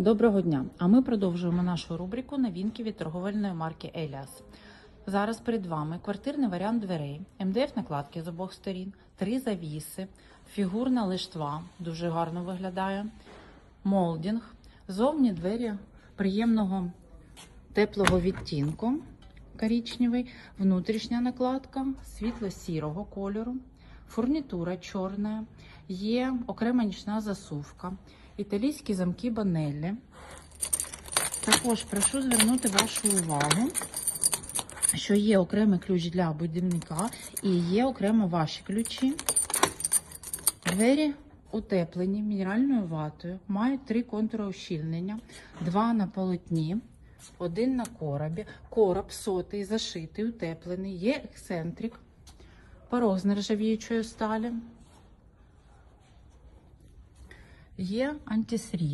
Доброго дня! А ми продовжуємо нашу рубрику новинки від торговельної марки Еліас. Зараз перед вами квартирний варіант дверей, МДФ накладки з обох сторін, три завіси, фігурна лиштва, дуже гарно виглядає, молдінг, зовні двері приємного теплого відтінку, коричневий, внутрішня накладка світло-сірого кольору, фурнітура чорна, є окрема нічна засувка, італійські замки Банеллі. Також прошу звернути вашу увагу, що є окремий ключ для будівника і є окремо ваші ключі. Двері утеплені мінеральною ватою, мають три контури ущільнення, два на полотні, один на коробі. Короб сотий, зашитий, утеплений, є ексцентрик, порог з нержавіючої сталі, є антисріз.